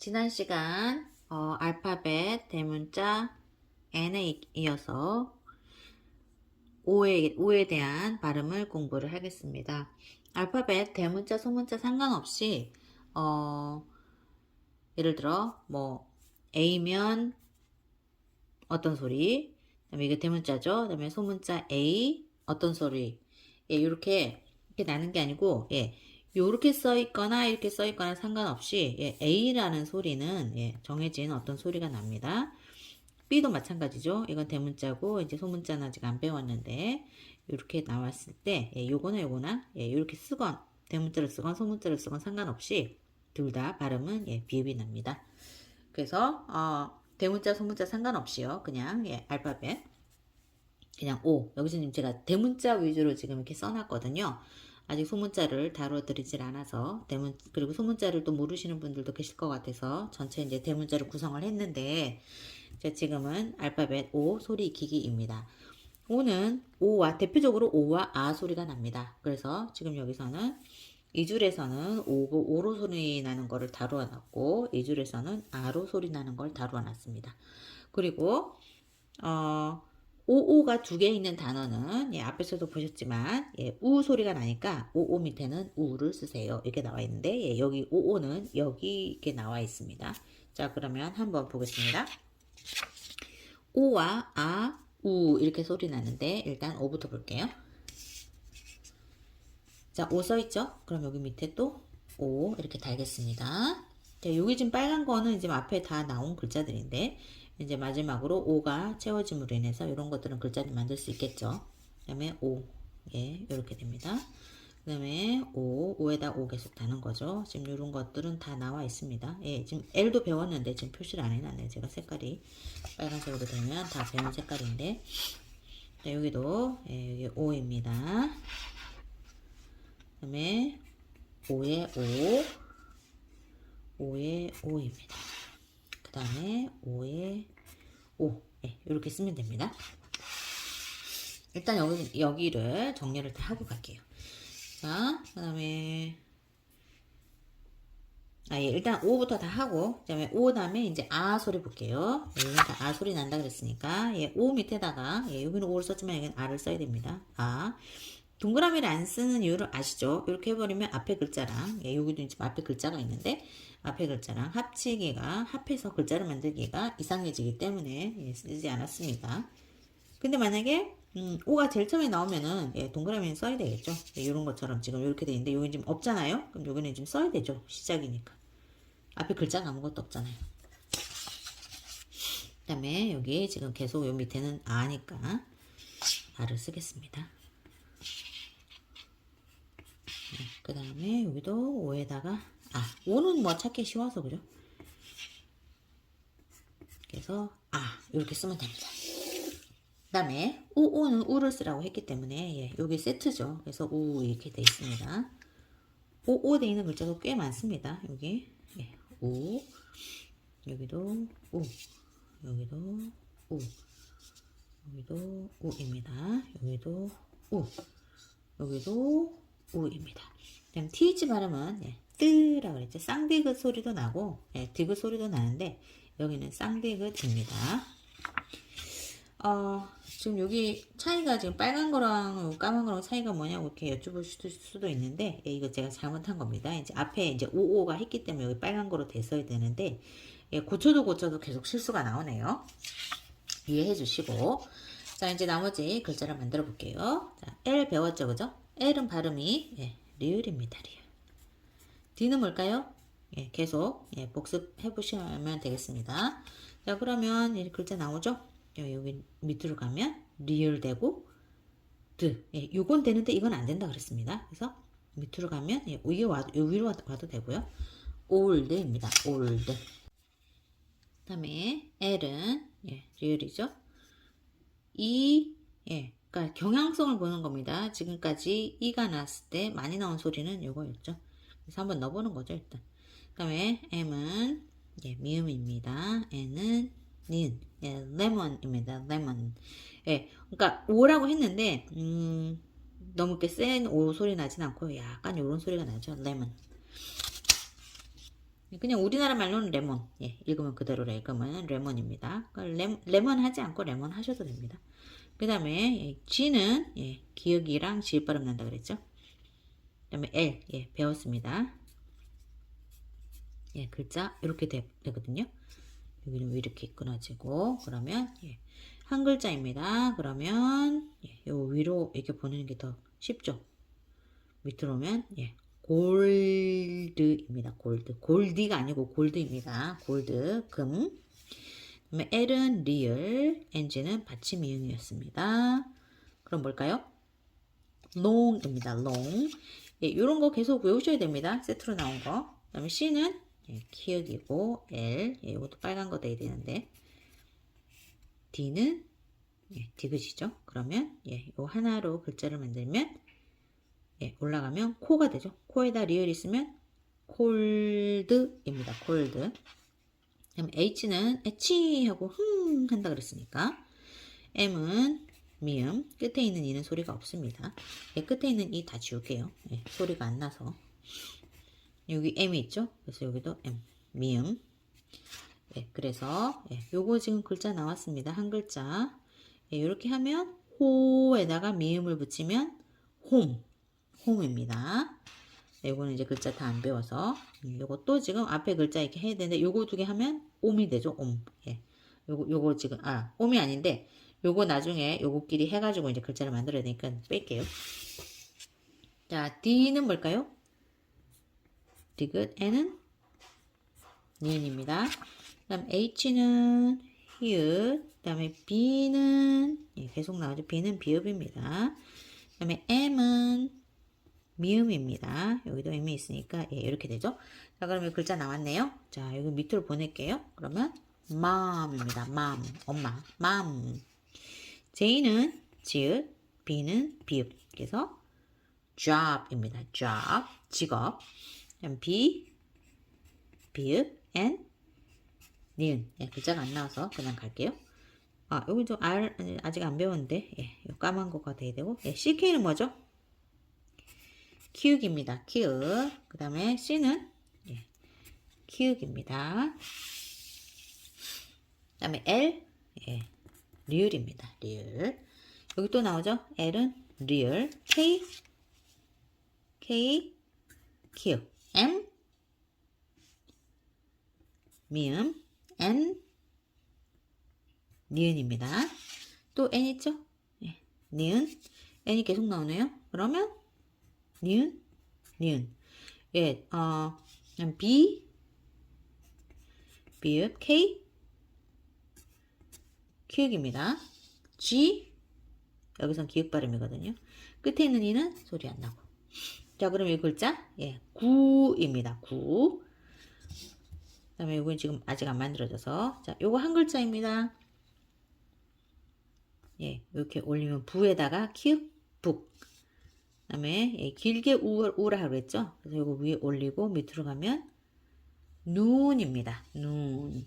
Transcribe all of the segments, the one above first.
지난 시간 어, 알파벳 대문자 n에 이어서 오에, 오에 대한 발음을 공부를 하겠습니다. 알파벳 대문자 소문자 상관없이 어, 예를 들어 뭐 A면 어떤 소리 그다음에 이게 대문자죠. 그다음에 소문자 A 어떤 소리 예, 이렇게 이렇게 나는 게 아니고 예, 요렇게 써 있거나 이렇게 써 있거나 상관없이 예, A라는 소리는 예, 정해진 어떤 소리가 납니다. B도 마찬가지죠. 이건 대문자고 이제 소문자는 아직 안 배웠는데 이렇게 나왔을 때 예, 요거나 요거나 예, 이렇게 쓰건 대문자를 쓰건 소문자를 쓰건 상관없이 둘 다 발음은 예, 비읍이 납니다. 그래서 어, 대문자 소문자 상관없이요. 그냥 예, 알파벳 그냥 O 여기서 지금 제가 대문자 위주로 지금 이렇게 써놨거든요. 아직 소문자를 다뤄드리질 않아서 대문 그리고 소문자를 또 모르시는 분들도 계실 것 같아서 전체 이제 대문자를 구성을 했는데 자, 지금은 알파벳 O 소리 익히기입니다. O는 O와 대표적으로 O와 아 소리가 납니다. 그래서 지금 여기서는 이 줄에서는 오, 오로 소리 나는 거를 다루어 놨고 이 줄에서는 아로 소리 나는 걸 다루어 놨습니다. 그리고 어 오오가 두 개 있는 단어는 예, 앞에서도 보셨지만 예, 우 소리가 나니까 오오 밑에는 우를 쓰세요. 이렇게 나와 있는데 예, 여기 오오는 여기 이렇게 나와 있습니다. 자 그러면 한번 보겠습니다. 오와 아, 우 이렇게 소리 나는데 일단 오부터 볼게요. 자, 오 써있죠? 그럼 여기 밑에 또 오 이렇게 달겠습니다. 자, 여기 지금 빨간 거는 지금 앞에 다 나온 글자들인데 이제 마지막으로 오가 채워짐으로 인해서 이런 것들은 글자를 만들 수 있겠죠. 그 다음에 오, 예, 이렇게 됩니다. 그 다음에 오, 오에다 오 계속 다는 거죠. 지금 이런 것들은 다 나와 있습니다. 예, 지금 L도 배웠는데 지금 표시를 안 해놨네요. 제가 색깔이 빨간색으로 되면 다 배운 색깔인데 자, 여기도 예, 여기 오입니다. 그 다음에 5에 5, 5에 5입니다. 그 다음에 5에 5, 네, 이렇게 쓰면 됩니다. 일단 여기, 여기를 정리를 다 하고 갈게요. 자, 그 다음에 아, 예, 일단 5부터 다 하고, 그 다음에 5 다음에 이제 아 소리 볼게요. 여기는 다 아 소리 난다 그랬으니까, 예, 5 밑에다가, 예, 여기는 5를 썼지만 여기는 아를 써야 됩니다. 아. 동그라미를 안 쓰는 이유를 아시죠? 이렇게 해버리면 앞에 글자랑, 예, 여기도 지금 앞에 글자가 있는데, 앞에 글자랑 합치기가, 합해서 글자를 만들기가 이상해지기 때문에 예, 쓰지 않았습니다. 근데 만약에, 음, 5가 제일 처음에 나오면은, 예, 동그라미는 써야 되겠죠? 예, 이런 것처럼 지금 이렇게 돼 있는데, 여기 지금 없잖아요? 그럼 여기는 좀 써야 되죠? 시작이니까. 앞에 글자가 아무것도 없잖아요. 그 다음에 여기 지금 계속 요 밑에는 아니까, 아를 쓰겠습니다. 그 다음에 여기도 5에다가 아 5는 뭐 찾기 쉬워서 그죠? 그래서 아 이렇게 쓰면 됩니다. 그 다음에 우우는 우를 쓰라고 했기 때문에 예, 여기 세트죠. 그래서 우 이렇게 돼 있습니다. 오오 돼 있는 글자도 꽤 많습니다. 여기 예, 우 여기도 우 여기도 우 여기도 우입니다. 여기도 우 여기도 우입니다. 그다음 th 발음은 예, 뜨라고 그랬죠. 쌍디귿 소리도 나고 예, 디귿 소리도 나는데 여기는 쌍디귿입니다. 어, 지금 여기 차이가 지금 빨간 거랑 까만 거랑 차이가 뭐냐고 이렇게 여쭤볼 수도, 수도 있는데 예, 이거 제가 잘못한 겁니다. 이제 앞에 이제 55가 했기 때문에 여기 빨간 거로 됐어야 되는데 예, 고쳐도 고쳐도 계속 실수가 나오네요. 이해해 주시고 자 이제 나머지 글자를 만들어 볼게요. 자, L 배웠죠, 그죠? L은 발음이 예, 리을입니다. 리을. D는 뭘까요? 예, 계속 예, 복습해 보시면 되겠습니다. 자 그러면 이 글자 나오죠? 예, 여기 밑으로 가면 리을 되고 드. 예, 요건 되는데 이건 안 된다 그랬습니다. 그래서 밑으로 가면 예, 와도 요 위로 와도, 되고요. 올드입니다. 올드. 그다음에 L은 예, 리을이죠. 이 예, 그러니까 경향성을 보는 겁니다. 지금까지 이가 나왔을 때 많이 나온 소리는 요거였죠. 그래서 한번 넣어보는 거죠 일단. 그 다음에 M은 예, 미음입니다. N은 니은, 예, 레몬입니다. 레몬. 예, 그러니까 오라고 했는데 음, 너무 이렇게 센 오 소리 나진 않고 약간 요런 소리가 나죠. 레몬. 그냥 우리나라 말로는 레몬. 예, 읽으면 그대로 읽으면 레몬입니다. 그러니까 레, 레몬 하지 않고 레몬 하셔도 됩니다. 그 다음에 예, G는 예, 기억이랑 지읒 발음 난다 그랬죠. 그 다음에 L 예, 배웠습니다. 예, 글자 이렇게 되, 거든요 여기는 이렇게 끊어지고 그러면 예, 한 글자입니다. 그러면 예, 요 위로 이렇게 보내는 게 더 쉽죠. 밑으로 오면 예, 골드입니다. 골드. 골디가 아니고 골드입니다. 골드 금. L은 리얼, NG는 받침 이응이었습니다. 그럼 뭘까요? long입니다. long. 예, 이런 거 계속 외우셔야 됩니다. 세트로 나온 거. 그 다음에 C는 예, 키읔이고 L, 예, 이것도 빨간 거 돼야 되는데 D는 예, 디귿이죠. 그러면 예, 요 하나로 글자를 만들면 예, 올라가면 코가 되죠. 코에다 리얼 있으면 콜드입니다. 콜드. 그럼 H는 에치 하고 흥 한다 그랬으니까 M은 미음 끝에 있는 이는 소리가 없습니다. 예, 끝에 있는 이 다 지울게요. 예, 소리가 안 나서 여기 M이 있죠. 그래서 여기도 M 미음. 예, 그래서 예, 요거 지금 글자 나왔습니다. 한 글자. 예, 이렇게 하면 호에다가 미음을 붙이면 홈. 홈입니다. 네, 요거는 이제 글자 다 안 배워서 음, 요거 또 지금 앞에 글자 이렇게 해야 되는데 요거 두 개 하면 옴이 되죠. 옴. 예. 요거 요거 지금 아 옴이 아닌데 요거 나중에 요거끼리 해가지고 이제 글자를 만들어야 되니까 뺄게요. 자 D는 뭘까요? 디귿 N은 니은입니다. 그 다음 H는 히읗. 그 다음에 B는 예, 계속 나오죠. B는 비읍입니다. 그 다음에 M은 미음입니다. 여기도 M이 있으니까 예, 이렇게 되죠. 자, 이 글자 나왔네요. 자, 여기 밑으로 보낼게요. 그러면 mom입니다. mom, 엄마, mom. J는 지읒, B는 비읍. 그래서 job입니다. job, 직업. B, 비읍, N, 니은. 예, 글자가 안 나와서 그냥 갈게요. 아, 여기도 R 아직 안 배웠는데, 예, 요 까만 거가 돼야 되고, 예, CK는 뭐죠? 키읔입니다. 키읔. 그 다음에 C는 예, 키읔입니다. 그 다음에 L, 예, 리을입니다. 리을. 여기 또 나오죠? L은 리을. K, K, 키읔. M, 미음. N, 니은입니다. 또 N 있죠? 예, 니은. N이 계속 나오네요. 그러면 니은, 니은. 예, 어, B, 비읍, K, 키읔입니다. G, 여기선 기역 발음이거든요. 끝에 있는 이는 소리 안 나고. 자, 그럼 이 글자, 예, 구입니다. 구. 그 다음에 이건 지금 아직 안 만들어져서. 자, 요거 한 글자입니다. 예, 이렇게 올리면 부에다가 키읔, 북. 그 다음에 예, 길게 우, 우라 했죠. 그래서 이거 위에 올리고 밑으로 가면 눈입니다. 눈.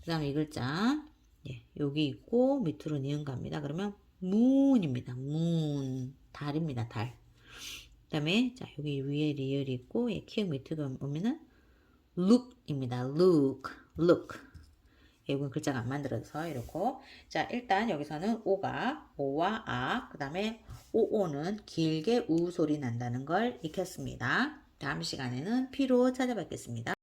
그 다음에 이 글자 예, 여기 있고 밑으로 니은 갑니다. 그러면 문입니다. 문. 달입니다. 달. 그 다음에 자 여기 위에 리얼이 있고 예, 키읔 밑으로 오면은 look입니다. look, look. 이건 글자가 안 만들어서 이렇고. 자 일단 여기서는 오가 오와 아 그 다음에 오오는 길게 우 소리 난다는 걸 익혔습니다. 다음 시간에는 피로 찾아뵙겠습니다